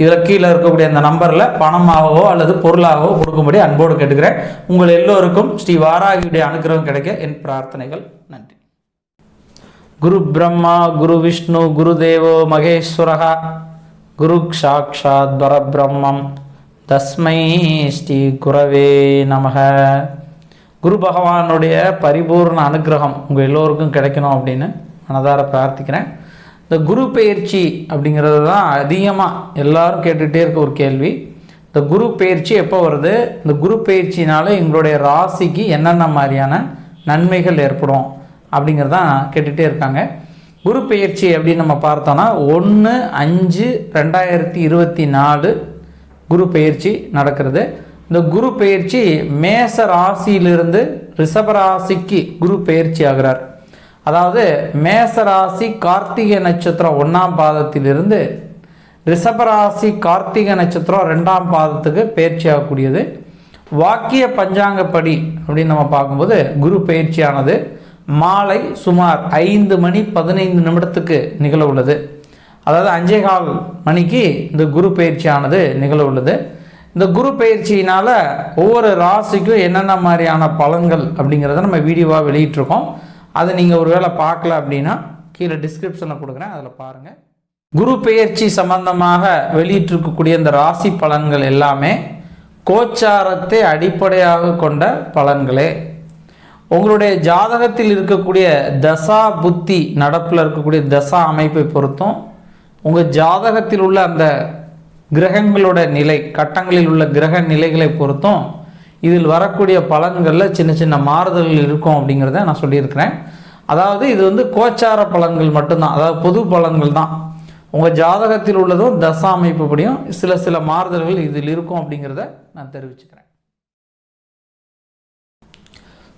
இதில் கீழே இருக்கக்கூடிய அந்த நம்பரில் பணமாகவோ அல்லது பொருளாகவோ கொடுக்கும்படி அன்போடு கேட்டுக்கிறேன். உங்கள் எல்லோருக்கும் ஸ்ரீ வாராகியுடைய அனுகிரகம் கிடைக்க என் பிரார்த்தனைகள். நன்றி. குரு பிரம்மா குரு விஷ்ணு குரு தேவோ மகேஸ்வரகா குரு சாட்சாத் பரபிரம்மம். தஸ்மை ஸ்ரீ குரவே நமக. குரு பகவானுடைய பரிபூர்ண அனுகிரகம் உங்கள் எல்லோருக்கும் கிடைக்கணும் அப்படின்னு மனதார பிரார்த்திக்கிறேன். இந்த குரு பயிற்சி அப்படிங்கிறது தான் அதிகமாக எல்லாரும் கேட்டுகிட்டே இருக்க ஒரு கேள்வி. இந்த குரு பயிற்சி எப்போ வருது? இந்த குரு பயிற்சினால எங்களுடைய ராசிக்கு என்னென்ன மாதிரியான நன்மைகள் ஏற்படும் அப்படிங்கிறதான் கேட்டுகிட்டே இருக்காங்க. குரு பயிற்சி அப்படின்னு நம்ம பார்த்தோன்னா ஒன்று அஞ்சு ரெண்டாயிரத்தி இருபத்தி நாலு குரு பயிற்சி நடக்கிறது. இந்த குரு பயிற்சி மேச ராசியிலிருந்து ரிஷப ராசிக்கு குரு பயிற்சி ஆகிறார். அதாவது மேச ராசி கார்த்திகை நட்சத்திரம் ஒன்றாம் பாதத்திலிருந்து ரிஷபராசி கார்த்திகை நட்சத்திரம் ரெண்டாம் பாதத்துக்கு பயிற்சி ஆகக்கூடியது வாக்கிய பஞ்சாங்கப்படி அப்படின்னு நம்ம பார்க்கும்போது குரு பயிற்சியானது மாலை சுமார் ஐந்து மணி பதினைந்து நிமிடத்துக்கு நிகழ உள்ளது. அதாவது அஞ்சே கால் மணிக்கு இந்த குரு பயிற்சியானது நிகழ உள்ளது. இந்த குரு பயிற்சியினால் ஒவ்வொரு ராசிக்கும் என்னென்ன மாதிரியான பலன்கள் அப்படிங்கிறத நம்ம வீடியோவாக வெளியிட்டிருக்கோம். அதை நீங்கள் ஒரு வேளை பார்க்கல அப்படின்னா கீழே டிஸ்கிரிப்ஷனில் கொடுக்குறேன். அதில் பாருங்கள் குரு பெயர்ச்சி சம்பந்தமாக வெளியிட்டிருக்கக்கூடிய இந்த ராசி பலன்கள் எல்லாமே கோச்சாரத்தை அடிப்படையாக கொண்ட பலன்களே. உங்களுடைய ஜாதகத்தில் இருக்கக்கூடிய தசா புத்தி நடப்பில் இருக்கக்கூடிய தசா அமைப்பை பொறுத்தும் உங்கள் ஜாதகத்தில் உள்ள அந்த கிரகங்களோட நிலை கட்டங்களில் உள்ள கிரக நிலைகளை பொறுத்தும் இதில் வரக்கூடிய பலன்களில் சின்ன சின்ன மாறுதல்கள் இருக்கும் அப்படிங்கிறத நான் சொல்லியிருக்கிறேன். அதாவது இது வந்து கோச்சார பலன்கள் மட்டும்தான். அதாவது பொது பலன்கள் தான். உங்கள் ஜாதகத்தில் உள்ளதும் தசா அமைப்புப்படியும் சில சில மாறுதல்கள் இதில் இருக்கும் அப்படிங்கிறத நான் தெரிவிச்சுக்கிறேன்.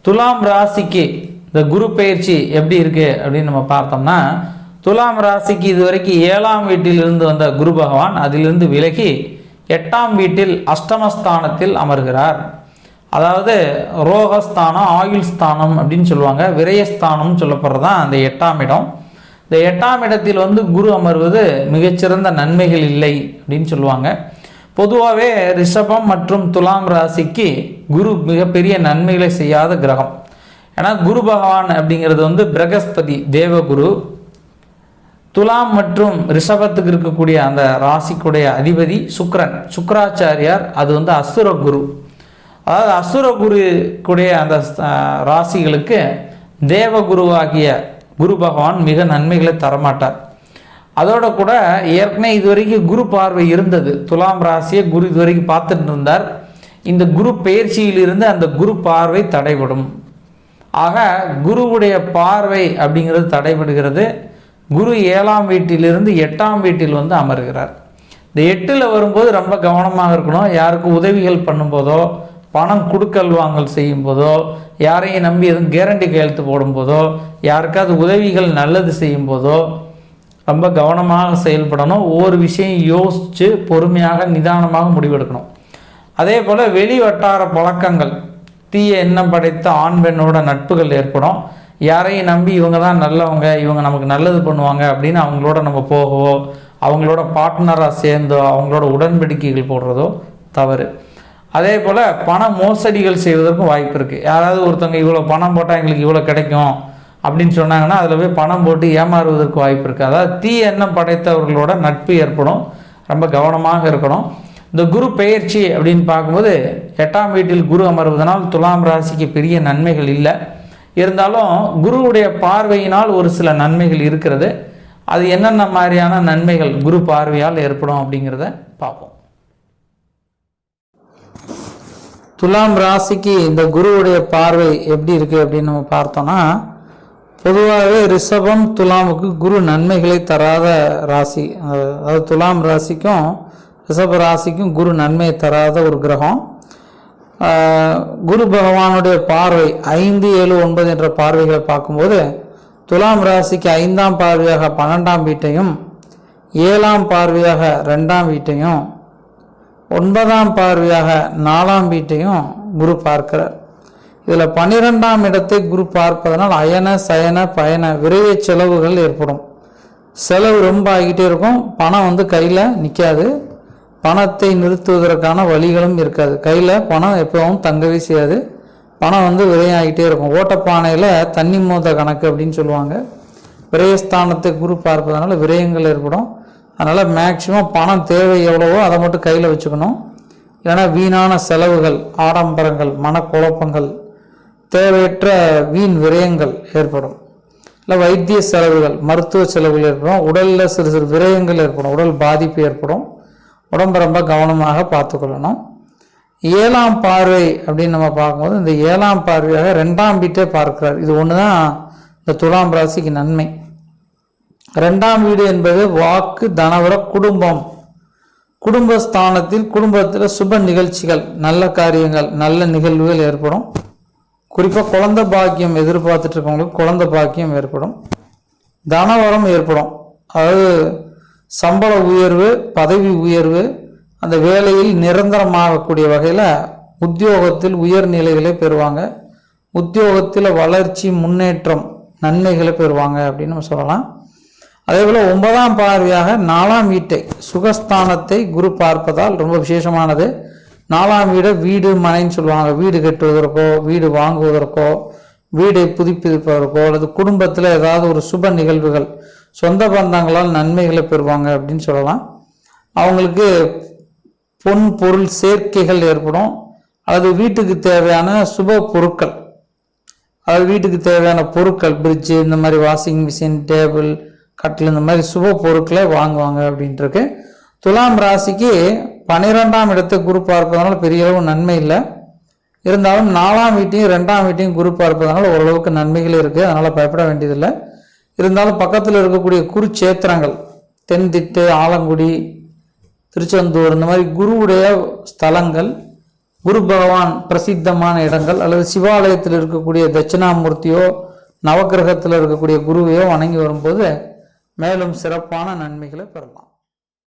துலாம் ராசிக்கு இந்த குரு பயிற்சி எப்படி இருக்கு அப்படின்னு நம்ம பார்த்தோம்னா துலாம் ராசிக்கு இது வரைக்கும் ஏழாம் வீட்டில் இருந்து வந்த குரு பகவான் அதிலிருந்து விலகி எட்டாம் வீட்டில் அஷ்டமஸ்தானத்தில் அமர்கிறார். அதாவது ரோகஸ்தானம் ஆயுள் ஸ்தானம் அப்படின்னு சொல்லுவாங்க. விரயஸ்தானம்னு சொல்லப்படுறதான் அந்த எட்டாம் இடம். இந்த எட்டாம் இடத்தில் வந்து குரு அமர்வது மிகச்சிறந்த நன்மைகள் இல்லை அப்படின்னு சொல்லுவாங்க. பொதுவாகவே ரிஷபம் மற்றும் துலாம் ராசிக்கு குரு மிகப்பெரிய நன்மைகளை செய்யாத கிரகம். ஏன்னா குரு பகவான் அப்படிங்கிறது வந்து பிரகஸ்பதி தேவகுரு. துலாம் மற்றும் ரிஷபத்துக்கு இருக்கக்கூடிய அந்த ராசிக்குடைய அதிபதி சுக்ரன் சுக்கராச்சாரியார் அது வந்து அசுர குரு. அதாவது அசுரகுரு கூடிய அந்த அஹ், ராசிகளுக்கு தேவகுருவாகிய குரு பகவான் மிக நன்மைகளை தரமாட்டார். அதோட கூட ஏற்கனவே இது வரைக்கும் குரு பார்வை இருந்தது. துலாம் ராசியை குரு இது வரைக்கும் பார்த்துட்டு இருந்தார். இந்த குரு பயிற்சியிலிருந்து அந்த குரு பார்வை தடைபடும். ஆக குருவுடைய பார்வை அப்படிங்கிறது தடைபடுகிறது. குரு ஏழாம் வீட்டிலிருந்து எட்டாம் வீட்டில் வந்து அமர்கிறார். இந்த எட்டில் வரும்போது ரொம்ப கவனமாக இருக்கணும். யாருக்கு உதவிகள் பண்ணும்போதோ பணம் கொடுக்கல் வாங்கல் செய்யும் போதோ யாரையும் நம்பி எதுவும் கேரண்டி கையெழுத்து போடும்போதோ யாருக்காவது உதவிகள் நல்லது செய்யும் போதோ ரொம்ப கவனமாக செயல்படணும். ஒவ்வொரு விஷயம் யோசித்து பொறுமையாக நிதானமாக முடிவெடுக்கணும். அதே போல் வெளி வட்டார பழக்கங்கள். தீய எண்ணம் படைத்த ஆண் பெண்ணோட நட்புகள் ஏற்படும். யாரையும் நம்பி இவங்க தான் நல்லவங்க இவங்க நமக்கு நல்லது பண்ணுவாங்க அப்படின்னு அவங்களோட நம்ம போகவோ அவங்களோட பார்ட்னராக சேர்ந்தோ அவங்களோட உடன்படிக்கைகள் போடுறதோ தவறு. அதே போல் பண மோசடிகள் செய்வதற்கும் வாய்ப்பு இருக்குது யாராவது ஒருத்தவங்க இவ்வளோ பணம் போட்டால் எங்களுக்கு இவ்வளோ கிடைக்கும் அப்படின்னு சொன்னாங்கன்னா அதில் போய் பணம் போட்டு ஏமாறுவதற்கு வாய்ப்பு இருக்குது அதாவது தீ எண்ணம் படைத்தவர்களோட நட்பு ஏற்படும். ரொம்ப கவனமாக இருக்கணும். இந்த குரு பெயர்ச்சி அப்படின்னு பார்க்கும்போது எட்டாம் வீட்டில் குரு அமர்வதனால் துலாம் ராசிக்கு பெரிய நன்மைகள் இல்லை. இருந்தாலும் குருவுடைய பார்வையினால் ஒரு சில நன்மைகள் இருக்கிறது. அது என்னென்ன மாதிரியான நன்மைகள் குரு பார்வையால் ஏற்படும் அப்படிங்கிறத பார்ப்போம். துலாம் ராசிக்கு இந்த குருவுடைய பார்வை எப்படி இருக்கு அப்படின்னு நம்ம பார்த்தோம்னா பொதுவாகவே ரிஷபம் துலாமுக்கு குரு நன்மைகளை தராத ராசி. அதாவது துலாம் ராசிக்கும் ரிஷப ராசிக்கும் குரு நன்மையை தராத ஒரு கிரகம். குரு பகவானுடைய பார்வை ஐந்து ஏழு ஒன்பது என்ற பார்வைகளை பார்க்கும்போது துலாம் ராசிக்கு ஐந்தாம் பார்வையாக பன்னெண்டாம் வீட்டையும் ஏழாம் பார்வையாக ரெண்டாம் வீட்டையும் ஒன்பதாம் பார்வையாக நாலாம் வீட்டையும் குரு பார்க்கிறார். இதில் பன்னிரெண்டாம் இடத்தை குரு பார்ப்பதனால் அயன சயன பயண விரைய செலவுகள் ஏற்படும். செலவு ரொம்ப ஆகிட்டே இருக்கும். பணம் வந்து கையில் நிற்காது பணத்தை நிறுத்துவதற்கான வழிகளும் இருக்காது. கையில் பணம் எப்பவும் தங்கவே செய்யாது. பணம் வந்து விரையாகிட்டே இருக்கும். ஓட்டப்பானையில் தண்ணி மோத கணக்கு அப்படின்னு சொல்லுவாங்க. விரயஸ்தானத்தை குரு பார்ப்பதனால விரயங்கள் ஏற்படும். அதனால் மேக்சிமம் பணம் தேவை எவ்வளவோ அதை மட்டும் கையில் வச்சுக்கணும். ஏன்னா வீணான செலவுகள் ஆடம்பரங்கள் மனக்குழப்பங்கள் தேவையற்ற வீண் விரயங்கள் ஏற்படும். இல்லை வைத்திய செலவுகள் மருத்துவ செலவுகள் ஏற்படும். உடலில் சிறு சிறு விரயங்கள் ஏற்படும். உடல் பாதிப்பு ஏற்படும். உடம்பை ரொம்ப கவனமாக பார்த்துக்கொள்ளணும். ஏழாம் பார்வை அப்படின்னு நம்ம பார்க்கும்போது இந்த ஏழாம் பார்வையாக ரெண்டாம் வீட்டை பார்க்கிறார். இது ஒன்று தான் இந்த துலாம் ராசிக்கு நன்மை. ரெண்டாம் வீடு என்பது வாக்கு தனவர குடும்பம். குடும்பஸ்தானத்தில் குடும்பத்தில் சுப நிகழ்ச்சிகள் நல்ல காரியங்கள் நல்ல நிகழ்வுகள் ஏற்படும். குறிப்பாக குழந்தை பாக்கியம் எதிர்பார்த்துட்டு இருக்கவங்களுக்கு குழந்தை பாக்கியம் ஏற்படும். தனவரம் ஏற்படும். அதாவது சம்பள உயர்வு பதவி உயர்வு அந்த வேலையில் நிரந்தரமாகக்கூடிய வகையில் உத்தியோகத்தில் உயர்நிலைகளை பெறுவாங்க. உத்தியோகத்தில் வளர்ச்சி முன்னேற்றம் நன்மைகளை பெறுவாங்க அப்படின்னு நம்ம சொல்லலாம். அதே போல் ஒன்பதாம் பார்வையாக நாலாம் வீட்டை சுகஸ்தானத்தை குரு பார்ப்பதால் ரொம்ப விசேஷமானது. நாலாம் வீடை வீடு மனைன்னு சொல்லுவாங்க. வீடு கட்டுவதற்கோ வீடு வாங்குவதற்கோ வீடை புதுப்பிப்பதற்கோ அல்லது குடும்பத்தில் ஏதாவது ஒரு சுப நிகழ்வுகள் சொந்த பந்தங்களால் நன்மைகளை பெறுவாங்க அப்படின்னு சொல்லலாம். அவங்களுக்கு பொன் பொருள் சேர்க்கைகள் ஏற்படும். அல்லது வீட்டுக்கு தேவையான சுப பொருட்கள். அதாவது வீட்டுக்கு தேவையான பொருட்கள் பிரிட்ஜு இந்த மாதிரி வாஷிங் மிஷின் டேபிள் கட்டில் இந்த மாதிரி சுப பொருட்களை வாங்குவாங்க அப்படின்ட்டுருக்கு. துலாம் ராசிக்கு பன்னிரெண்டாம் இடத்தை குரு பார்ப்பதனால பெரிய அளவு நன்மை இல்லை. இருந்தாலும் நாலாம் வீட்டையும் ரெண்டாம் வீட்டையும் குரு பார்ப்பதனால ஓரளவுக்கு நன்மைகள் இருக்குது அதனால் பயப்பட வேண்டியதில்லை. இருந்தாலும் பக்கத்தில் இருக்கக்கூடிய குருச்சேத்திரங்கள் தென்திட்டு ஆலங்குடி திருச்செந்தூர் இந்த மாதிரி குருவுடைய ஸ்தலங்கள் குரு பகவான் பிரசித்தமான இடங்கள் அல்லது சிவாலயத்தில் இருக்கக்கூடிய தட்சிணாமூர்த்தியோ நவக்கிரகத்தில் இருக்கக்கூடிய குருவையோ வணங்கி வரும்போது மேலும் சிறப்பான நன்மைகளை பெறலாம்.